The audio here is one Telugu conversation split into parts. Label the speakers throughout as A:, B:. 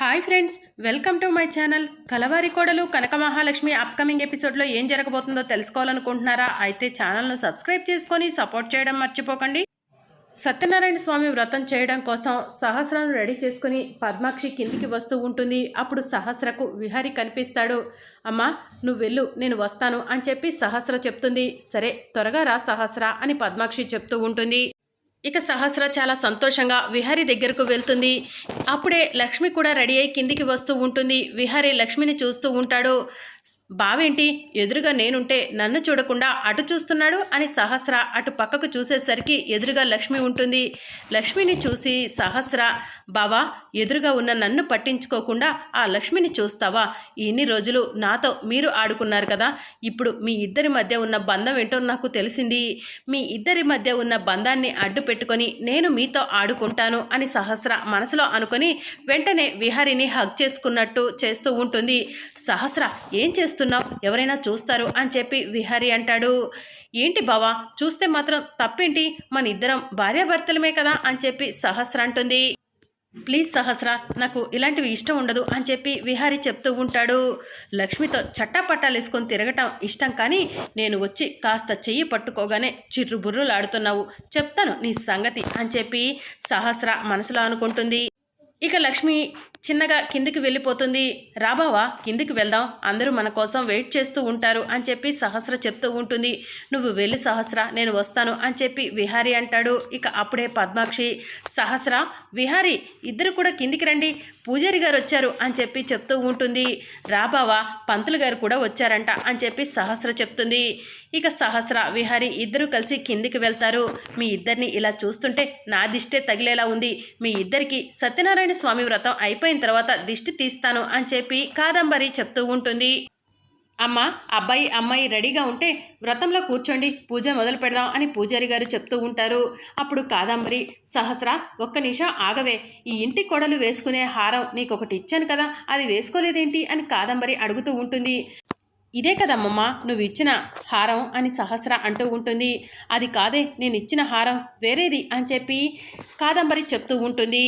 A: Hi friends welcome to my channel. Kalavari Kodalu Kanaka Mahalakshmi upcoming ఎపిసోడ్లో ఏం జరగబోతుందో తెలుసుకోవాలనుకుంటున్నారా? అయితే ఛానల్ను సబ్స్క్రైబ్ చేసుకొని సపోర్ట్ చేయడం మర్చిపోకండి. సత్యనారాయణ స్వామి వ్రతం చేయడం కోసం సహస్రాన్ని రెడీ చేసుకుని పద్మాక్షి కిందికి వస్తూ ఉంటుంది. అప్పుడు సహస్రకు విహారి కనిపిస్తాడు. అమ్మా నువ్వు వెళ్ళు నేను వస్తాను అని చెప్పి సహస్ర చెప్తుంది. సరే త్వరగా రా సహస్ర అని పద్మాక్షి చెప్తూ ఉంటుంది. ఇక సహస్ర చాలా సంతోషంగా విహారీ దగ్గరకు వెళ్తుంది. అప్పుడే లక్ష్మి కూడా రెడీ అయి కిందికి వస్తూ ఉంటుంది. విహారీ లక్ష్మిని చూస్తూ ఉంటాడు. బావేంటి? ఎదురుగా నేనుంటే నన్ను చూడకుండా అటు చూస్తున్నాడు అని సహస్ర అటు పక్కకు చూసేసరికి ఎదురుగా లక్ష్మి ఉంటుంది. లక్ష్మిని చూసి సహస్ర బావా ఎదురుగా ఉన్న నన్ను పట్టించుకోకుండా ఆ లక్ష్మిని చూస్తావా? ఇన్ని రోజులు నాతో మీరు ఆడుకున్నారు కదా. ఇప్పుడు మీ ఇద్దరి మధ్య ఉన్న బంధం ఏంటో నాకు తెలిసింది. మీ ఇద్దరి మధ్య ఉన్న బంధాన్ని అడ్డు పెట్టుకొని నేను మీతో ఆడుకుంటాను అని సహస్ర మనసులో అనుకొని వెంటనే విహారిని హగ్ చేసుకున్నట్టు చేస్తూ ఉంటుంది. సహస్ర ఏం ఏం చేస్తున్నావు? ఎవరైనా చూస్తారు అని చెప్పి విహారి అంటాడు. ఏంటి బావా? చూస్తే మాత్రం తప్పేంటి? మన ఇద్దరం భార్యాభర్తలమే కదా అని చెప్పి సహస్ర అంటుంది. ప్లీజ్ సహస్ర నాకు ఇలాంటివి ఇష్టం ఉండదు అని చెప్పి విహారి చెప్తూ ఉంటాడు. లక్ష్మితో చట్టాపట్టాలు వేసుకొని తిరగటం ఇష్టం కానీ నేను వచ్చి కాస్త చెయ్యి పట్టుకోగానే చిర్రు బుర్రులాడుతున్నావు చెప్తాను నీ సంగతి అని చెప్పి సహస్ర మనసులో అనుకుంటుంది. ఇక లక్ష్మి చిన్నగా కిందికి వెళ్ళిపోతుంది. రాబావా కిందికి వెళ్దాం. అందరూ మన కోసం వెయిట్ చేస్తూ ఉంటారు అని చెప్పి సహస్ర చెప్తూ ఉంటుంది. నువ్వు వెళ్ళి సహస్ర నేను వస్తాను అని చెప్పి విహారీ అంటాడు. ఇక అప్పుడే పద్మాక్షి సహస్ర విహారీ ఇద్దరు కూడా కిందికి రండి. పూజారి గారు వచ్చారు అని చెప్పి చెప్తూ ఉంటుంది. రాబావా పంతులు గారు కూడా వచ్చారంట అని చెప్పి సహస్ర చెప్తుంది. ఇక సహస్ర విహారి ఇద్దరు కలిసి కిందికి వెళ్తారు. మీ ఇద్దరిని ఇలా చూస్తుంటే నా దిష్టే తగిలేలా ఉంది. మీ ఇద్దరికి సత్యనారాయణ స్వామి వ్రతం అయిపోయిన తర్వాత దిష్టి తీస్తాను అని చెప్పి కాదంబరి చెప్తూ ఉంటుంది. అమ్మ అబ్బాయి అమ్మాయి రెడీగా ఉంటే వ్రతంలో కూర్చోండి పూజ మొదలు పెడదాం అని పూజారి గారు చెప్తూ ఉంటారు. అప్పుడు కాదంబరి సహస్ర ఒక్క నిమిషం ఆగవే. ఈ ఇంటి కొడలు వేసుకునే హారం నీకు ఒకటి ఇచ్చాను కదా అది వేసుకోలేదేంటి అని కాదంబరి అడుగుతూ ఉంటుంది. ఇదే కదమ్మమ్మ నువ్వు ఇచ్చిన హారం అని సహస్ర అంటూ ఉంటుంది. అది కాదే నేను ఇచ్చిన హారం వేరేది అని చెప్పి కాదంబరి చెప్తూ ఉంటుంది.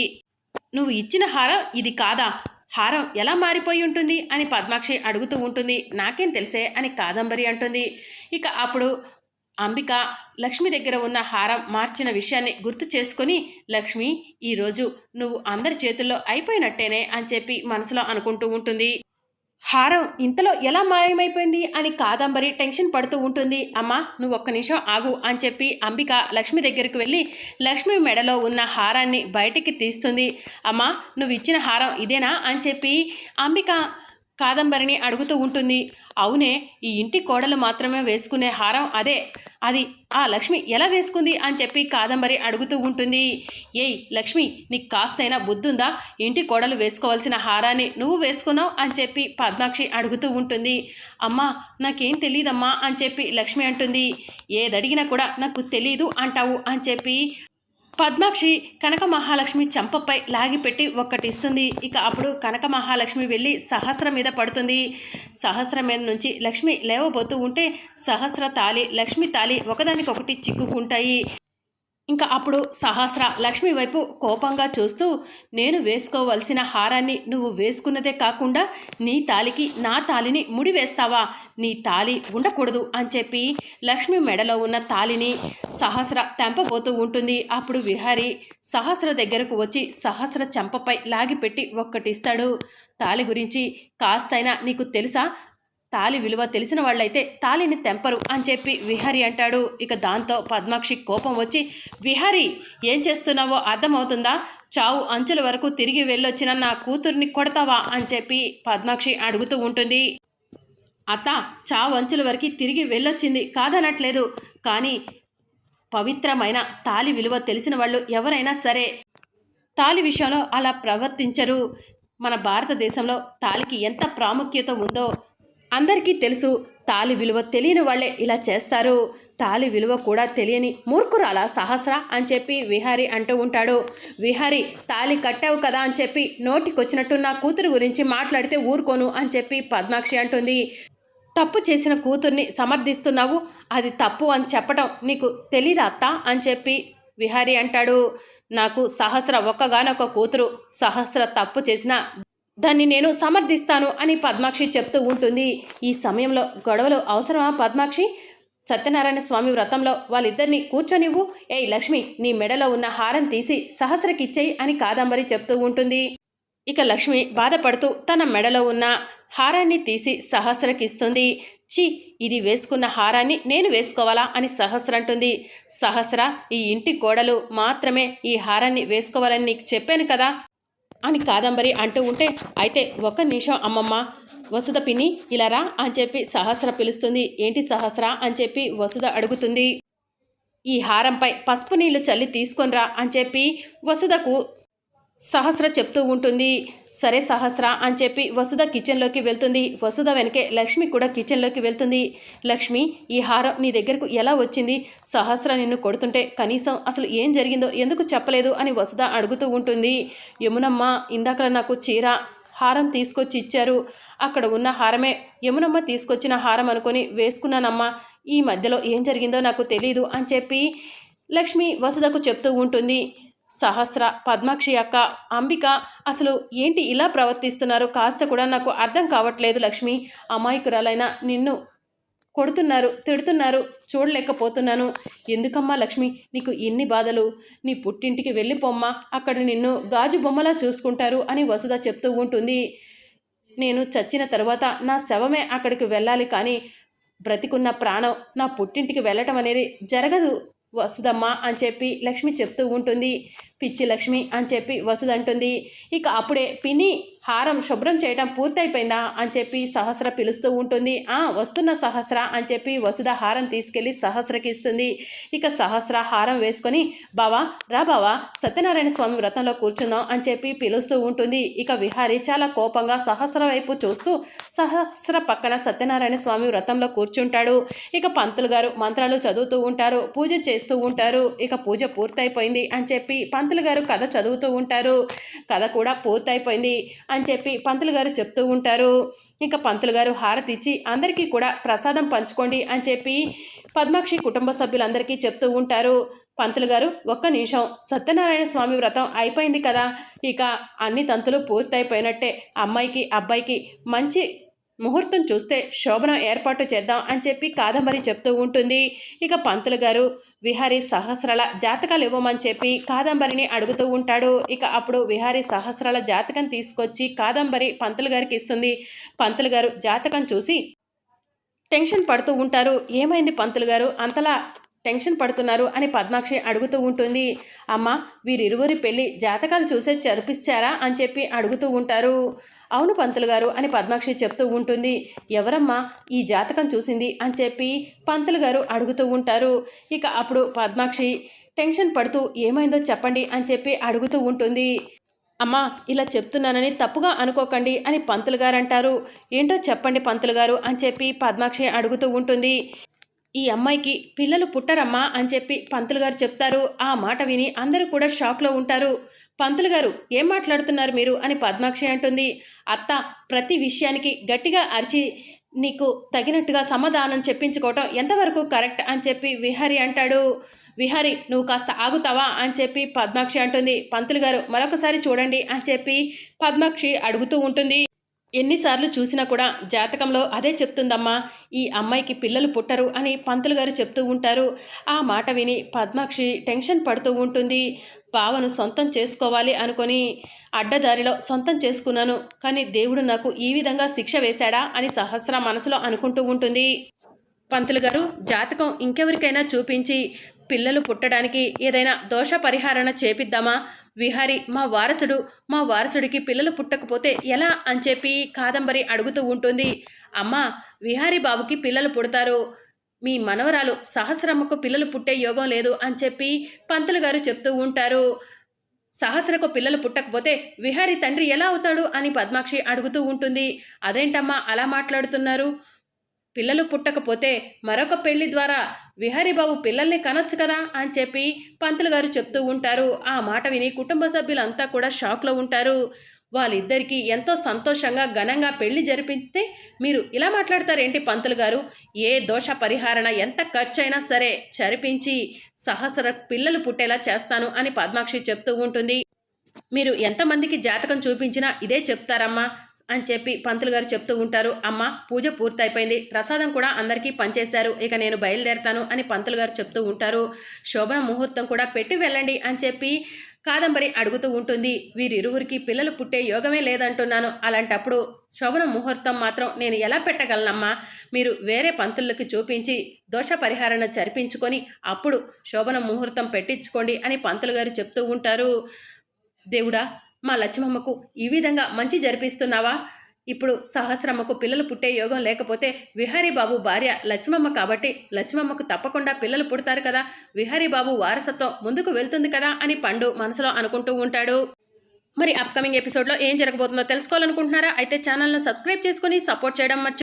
A: నువ్వు ఇచ్చిన హారం ఇది కాదా? హారం ఎలా మారిపోయి ఉంటుంది అని పద్మాక్షి అడుగుతూ ఉంటుంది. నాకేం తెలిసే అని కాదంబరి అంటుంది. ఇక అప్పుడు అంబిక లక్ష్మి దగ్గర ఉన్న హారం మార్చిన విషయాన్ని గుర్తు చేసుకొని లక్ష్మి ఈరోజు నువ్వు అందరి చేతుల్లో అయిపోయినట్టేనే అని చెప్పి మనసులో అనుకుంటూ ఉంటుంది. హారం ఇంతలో ఎలా మాయమైపోయింది అని కాదంబరి టెన్షన్ పడుతూ ఉంటుంది. అమ్మా నువ్వు ఒక్క నిమిషం ఆగు అని చెప్పి అంబిక లక్ష్మి దగ్గరికి వెళ్ళి లక్ష్మి మెడలో ఉన్న హారాన్ని బయటికి తీస్తుంది. అమ్మా నువ్వు ఇచ్చిన హారం ఇదేనా అని చెప్పి అంబిక కాదంబరిని అడుగుతూ ఉంటుంది. అవునే ఈ ఇంటి కోడలు మాత్రమే వేసుకునే హారం అదే. అది ఆ లక్ష్మి ఎలా వేసుకుంది అని చెప్పి కాదంబరి అడుగుతూ ఉంటుంది. ఏయ్ లక్ష్మి నీకు కాస్తైనా బుద్ధుందా? ఇంటి కోడలు వేసుకోవాల్సిన హారాన్ని నువ్వు వేసుకున్నావు అని చెప్పి పద్మాక్షి అడుగుతూ ఉంటుంది. అమ్మా నాకేం తెలియదమ్మా అని చెప్పి లక్ష్మి అంటుంది. ఏదడిగినా కూడా నాకు తెలీదు అంటావు అని చెప్పి పద్మాక్షి కనక మహాలక్ష్మి చంపపై లాగిపెట్టి ఒక్కటిస్తుంది. ఇక అప్పుడు కనక మహాలక్ష్మి వెళ్ళి సహస్ర మీద పడుతుంది. సహస్ర మీద నుంచి లక్ష్మి లేవబోతూ ఉంటే సహస్ర తాలి లక్ష్మి తాలి ఒకదానికొకటి చిక్కుకుంటాయి. ఇంకా అప్పుడు సహస్ర లక్ష్మి వైపు కోపంగా చూస్తూ నేను వేసుకోవలసిన హారాన్ని నువ్వు వేసుకున్నదే కాకుండా నీ తాలికి నా తాలిని ముడి వేస్తావా? నీ తాలి ఉండకూడదు అని చెప్పి లక్ష్మి మెడలో ఉన్న తాలిని సహస్ర తెంపబోతూ ఉంటుంది. అప్పుడు విహారి సహస్ర దగ్గరకు వచ్చి సహస్ర చెంపపై లాగిపెట్టి ఒక్కటిస్తాడు. తాలి గురించి కాస్తైనా నీకు తెలుసా? తాలి విలువ తెలిసిన వాళ్ళైతే తాలిని తెంపరు అని చెప్పి విహారి అంటాడు. ఇక దాంతో పద్మాక్షి కోపం వచ్చి విహారి ఏం చేస్తున్నావో అర్థమవుతుందా? చావు అంచుల వరకు తిరిగి వెళ్ళొచ్చిన నా కూతుర్ని కొడతావా? అని చెప్పి పద్మాక్షి అడుగుతూ ఉంటుంది. అత్త చావు అంచుల వరకు తిరిగి వెళ్ళొచ్చింది కాదనట్లేదు. కానీ పవిత్రమైన తాలి విలువ తెలిసిన వాళ్ళు ఎవరైనా సరే తాలి విషయంలో అలా ప్రవర్తించరు. మన భారతదేశంలో తాలికి ఎంత ప్రాముఖ్యత ఉందో అందరికీ తెలుసు తాలి విలువ తెలియని వాళ్ళే ఇలా చేస్తారు. తాలి విలువ కూడా తెలియని మూర్ఖురాలా సహస్ర అని చెప్పి విహారి అంటూ ఉంటాడు. విహారి తాలి కట్టావు కదా అని చెప్పి నోటికొచ్చినట్టు నా కూతురు గురించి మాట్లాడితే ఊరుకోను అని చెప్పి పద్మాక్షి అంటుంది. తప్పు చేసిన కూతుర్ని సమర్థిస్తున్నావు? అది తప్పు అని చెప్పడం నీకు తెలీదా అత్త? అని చెప్పి విహారి అంటాడు. నాకు సహస్ర ఒక్కగానొక్క కూతురు సహస్ర తప్పు చేసిన దాన్ని నేను సమర్థిస్తాను అని పద్మాక్షి చెప్తూ ఉంటుంది. ఈ సమయంలో గొడవలు అవసరమా పద్మాక్షి? సత్యనారాయణ స్వామి వ్రతంలో వాళ్ళిద్దరిని కూర్చొనివ్వు. ఏయ్ లక్ష్మి నీ మెడలో ఉన్న హారం తీసి సహస్రకిచ్చేయి అని కాదంబరి చెప్తూ ఉంటుంది. ఇక లక్ష్మి బాధపడుతూ తన మెడలో ఉన్న హారాన్ని తీసి సహస్రకిస్తుంది. చి ఇది వేసుకున్న హారాన్ని నేను వేసుకోవాలా అని సహస్ర అంటుంది. సహస్ర ఈ ఇంటి కోడలు మాత్రమే ఈ హారాన్ని వేసుకోవాలని నీకు చెప్పాను కదా. అని కాదంబరి అంటూ ఉంటే అయితే ఒక్క నిమిషం అమ్మమ్మ వసుధ పిన్ని ఇలా రా అని చెప్పి సహస్ర పిలుస్తుంది. ఏంటి సహస్ర? అని చెప్పి వసుధ అడుగుతుంది. ఈ హారంపై పసుపు నీళ్ళు చల్లి తీసుకొనిరా అని చెప్పి వసుధకు సహస్ర చెప్తూ ఉంటుంది. సరే సహస్ర అని చెప్పి వసుధ కిచెన్లోకి వెళ్తుంది. వసుధ వెనకే లక్ష్మి కూడా కిచెన్లోకి వెళ్తుంది. లక్ష్మి ఈ హారం నీ దగ్గరకు ఎలా వచ్చింది? సహస్ర నిన్ను కొడుతుంటే కనీసం అసలు ఏం జరిగిందో ఎందుకు చెప్పలేదు అని వసుధ అడుగుతూ ఉంటుంది. యమునమ్మ ఇందాక నాకు చీర హారం తీసుకొచ్చి ఇచ్చారు. అక్కడ ఉన్న హారమే యమునమ్మ తీసుకొచ్చిన హారం అనుకొని వేసుకున్నానమ్మా. ఈ మధ్యలో ఏం జరిగిందో నాకు తెలీదు అని చెప్పి లక్ష్మి వసుధకు చెప్తూ ఉంటుంది. సహస్ర పద్మాక్షి అక్క అంబిక అసలు ఏంటి ఇలా ప్రవర్తిస్తున్నారు? కాస్త కూడా నాకు అర్థం కావట్లేదు లక్ష్మి. అమాయకురాలైన నిన్ను కొడుతున్నారు తిడుతున్నారు చూడలేకపోతున్నాను. ఎందుకమ్మా లక్ష్మి నీకు ఎన్ని బాధలు? నీ పుట్టింటికి వెళ్ళిపోమ్మా అక్కడ నిన్ను గాజు బొమ్మలా చూసుకుంటారు అని వసుధ చెప్తూ ఉంటుంది. నేను చచ్చిన తర్వాత నా శవమే అక్కడికి వెళ్ళాలి కానీ బ్రతికున్న ప్రాణం నా పుట్టింటికి వెళ్ళటం అనేది జరగదు. వసుదమ్మ అని చెప్పి లక్ష్మి చెప్తూ ఉంటుంది. పిచ్చి లక్ష్మి అని చెప్పి వసుదంటుంది ఇక అప్పుడే పిని హారం శుభ్రం చేయడం పూర్తయిపోయిందా అని చెప్పి సహస్ర పిలుస్తూ ఉంటుంది. ఆ వస్తున్న సహస్ర అని చెప్పి వసుద హారం తీసుకెళ్ళి సహస్రకి ఇస్తుంది. ఇక సహస్ర హారం వేసుకొని బావా రా బావా సత్యనారాయణ స్వామి వ్రతంలో కూర్చుందాం అని చెప్పి పిలుస్తూ ఉంటుంది. ఇక విహారి చాలా కోపంగా సహస్ర వైపు చూస్తూ సహస్ర పక్కన సత్యనారాయణ స్వామి వ్రతంలో కూర్చుంటాడు. ఇక పంతులు గారు మంత్రాలు చదువుతూ ఉంటారు పూజ చేస్తూ ఉంటారు. ఇక పూజ పూర్తయిపోయింది అని చెప్పి పంతులు గారు కథ చదువుతూ ఉంటారు కథ కూడా పూర్తయిపోయింది అని చెప్పి పంతులు గారు చెప్తూ ఉంటారు. ఇంకా పంతులు గారు హారతి ఇచ్చి అందరికీ కూడా ప్రసాదం పంచుకోండి అని చెప్పి పద్మాక్షి కుటుంబ సభ్యులందరికీ చెప్తూ ఉంటారు. పంతులు గారు ఒక్క నిమిషం సత్యనారాయణ స్వామి వ్రతం అయిపోయింది కదా ఇక అన్ని తంతులు పూర్తయిపోయినట్టే అమ్మాయికి అబ్బాయికి మంచి ముహూర్తం చూస్తే శోభనం ఏర్పాటు చేద్దాం అని చెప్పి కాదంబరి చెప్తూ ఉంటుంది. ఇక పంతులు గారు విహారీ సహస్రాల జాతకాలు ఇవ్వమని చెప్పి కాదంబరిని అడుగుతూ ఉంటాడు. ఇక అప్పుడు విహారీ సహస్రాల జాతకం తీసుకొచ్చి కాదంబరి పంతులు గారికి ఇస్తుంది. పంతులు గారు జాతకం చూసి టెన్షన్ పడుతూ ఉంటారు. ఏమైంది పంతులు గారు? అంతలా టెన్షన్ పడుతున్నారు అని పద్మాక్షి అడుగుతూ ఉంటుంది. అమ్మ వీరిరువురి పెళ్ళి జాతకాలు చూసే జరిపిస్తారా అని చెప్పి అడుగుతూ ఉంటారు. అవును పంతులు గారు అని పద్మాక్షి చెప్తూ ఉంటుంది. ఎవరమ్మా ఈ జాతకం చూసింది అని చెప్పి పంతులు గారు అడుగుతూ ఉంటారు. ఇక అప్పుడు పద్మాక్షి టెన్షన్ పడుతూ ఏమైందో చెప్పండి అని చెప్పి అడుగుతూ ఉంటుంది. అమ్మా ఇలా చెప్తున్నానని తప్పుగా అనుకోకండి అని పంతులు గారు అంటారు. ఏంటో చెప్పండి పంతులు గారు అని చెప్పి పద్మాక్షి అడుగుతూ ఉంటుంది. ఈ అమ్మాయికి పిల్లలు పుట్టరమ్మా అని చెప్పి పంతులు గారు చెప్తారు. ఆ మాట విని అందరూ కూడా షాక్లో ఉంటారు. పంతులు గారు ఏం మాట్లాడుతున్నారు మీరు? అని పద్మాక్షి అంటుంది. అత్త ప్రతి విషయానికి గట్టిగా అరిచి నీకు తగినట్టుగా సమాధానం చెప్పించుకోవటం ఎంతవరకు కరెక్ట్? అని చెప్పి విహరి అంటాడు. విహరి నువ్వు కాస్త ఆగుతావా? అని చెప్పి పద్మాక్షి అంటుంది. పంతులు గారు మరొకసారి చూడండి అని చెప్పి పద్మాక్షి అడుగుతూ ఉంటుంది. ఎన్నిసార్లు చూసినా కూడా జాతకంలో అదే చెప్తుందమ్మా ఈ అమ్మాయికి పిల్లలు పుట్టరు అని పంతులు గారు చెప్తూ ఉంటారు. ఆ మాట విని పద్మాక్షి టెన్షన్ పడుతూ ఉంటుంది. బావను సొంతం చేసుకోవాలి అనుకొని అడ్డదారిలో సొంతం చేసుకున్నాను కానీ దేవుడు నాకు ఈ విధంగా శిక్ష వేశాడా అని సహస్ర మనసులో అనుకుంటూ ఉంటుంది. పంతులు గారు జాతకం ఇంకెవరికైనా చూపించి పిల్లలు పుట్టడానికి ఏదైనా దోష పరిహారణ చేపిద్దామా? విహారి మా వారసుడు మా వారసుడికి పిల్లలు పుట్టకపోతే ఎలా? అని చెప్పి కాదంబరి అడుగుతూ ఉంటుంది. అమ్మా విహారి బాబుకి పిల్లలు పుడతారు. మీ మనవరాలు సహస్రమ్మకు పిల్లలు పుట్టే యోగం లేదు అని చెప్పి పంతులు గారు చెప్తూ ఉంటారు. సహస్రకు పిల్లలు పుట్టకపోతే విహారి తండ్రి ఎలా అవుతాడు? అని పద్మాక్షి అడుగుతూ ఉంటుంది. అదేంటమ్మా అలా మాట్లాడుతున్నారు? పిల్లలు పుట్టకపోతే మరొక పెళ్ళి ద్వారా విహరిబాబు పిల్లల్ని కనొచ్చు కదా అని చెప్పి పంతులు గారు చెప్తూ ఉంటారు. ఆ మాట విని కుటుంబ సభ్యులంతా కూడా షాక్లో ఉంటారు. వాళ్ళిద్దరికీ ఎంతో సంతోషంగా ఘనంగా పెళ్ళి జరిపితే మీరు ఇలా మాట్లాడతారేంటి పంతులు గారు? ఏ దోష పరిహారణ ఎంత ఖర్చైనా సరే చరిపించి సహస్ర పిల్లలు పుట్టేలా చేస్తాను అని పద్మాక్షి చెప్తూ ఉంటుంది. మీరు ఎంతమందికి జాతకం చూపించినా ఇదే చెప్తారమ్మా. అని చెప్పి పంతులు గారు చెప్తూ ఉంటారు. అమ్మ పూజ పూర్తయిపోయింది. ప్రసాదం కూడా అందరికీ పంచేశారు. ఇక నేను బయలుదేరతాను అని పంతులు గారు చెప్తూ ఉంటారు. శోభన ముహూర్తం కూడా పెట్టి వెళ్ళండి అని చెప్పి కాదంబరి అడుగుతూ ఉంటుంది. వీరిరువురికి పిల్లలు పుట్టే యోగమే లేదంటున్నాను. అలాంటప్పుడు శోభన ముహూర్తం మాత్రం నేను ఎలా పెట్టగలనమ్మా? మీరు వేరే పంతులకి చూపించి దోష పరిహారణ జరిపించుకొని అప్పుడు శోభన ముహూర్తం పెట్టించుకోండి అని పంతులు గారు చెప్తూ ఉంటారు. దేవుడా మా లక్ష్మమ్మకు ఈ విధంగా మంచి జరిపిస్తున్నావా? ఇప్పుడు సహస్రమ్మకు పిల్లలు పుట్టే యోగం లేకపోతే విహారీబాబు భార్య లక్ష్మమ్మ కాబట్టి లక్ష్మమ్మకు తప్పకుండా పిల్లలు పుడతారు కదా. విహారీబాబు వారసత్వం ముందుకు వెళ్తుంది కదా అని పండు మనసులో అనుకుంటూ ఉంటాడు. మరి అప్కమింగ్ ఎపిసోడ్లో ఏం జరగబోతుందో తెలుసుకోవాలనుకుంటున్నారా? అయితే ఛానల్ను సబ్స్క్రైబ్ చేసుకుని సపోర్ట్ చేయడం మర్చి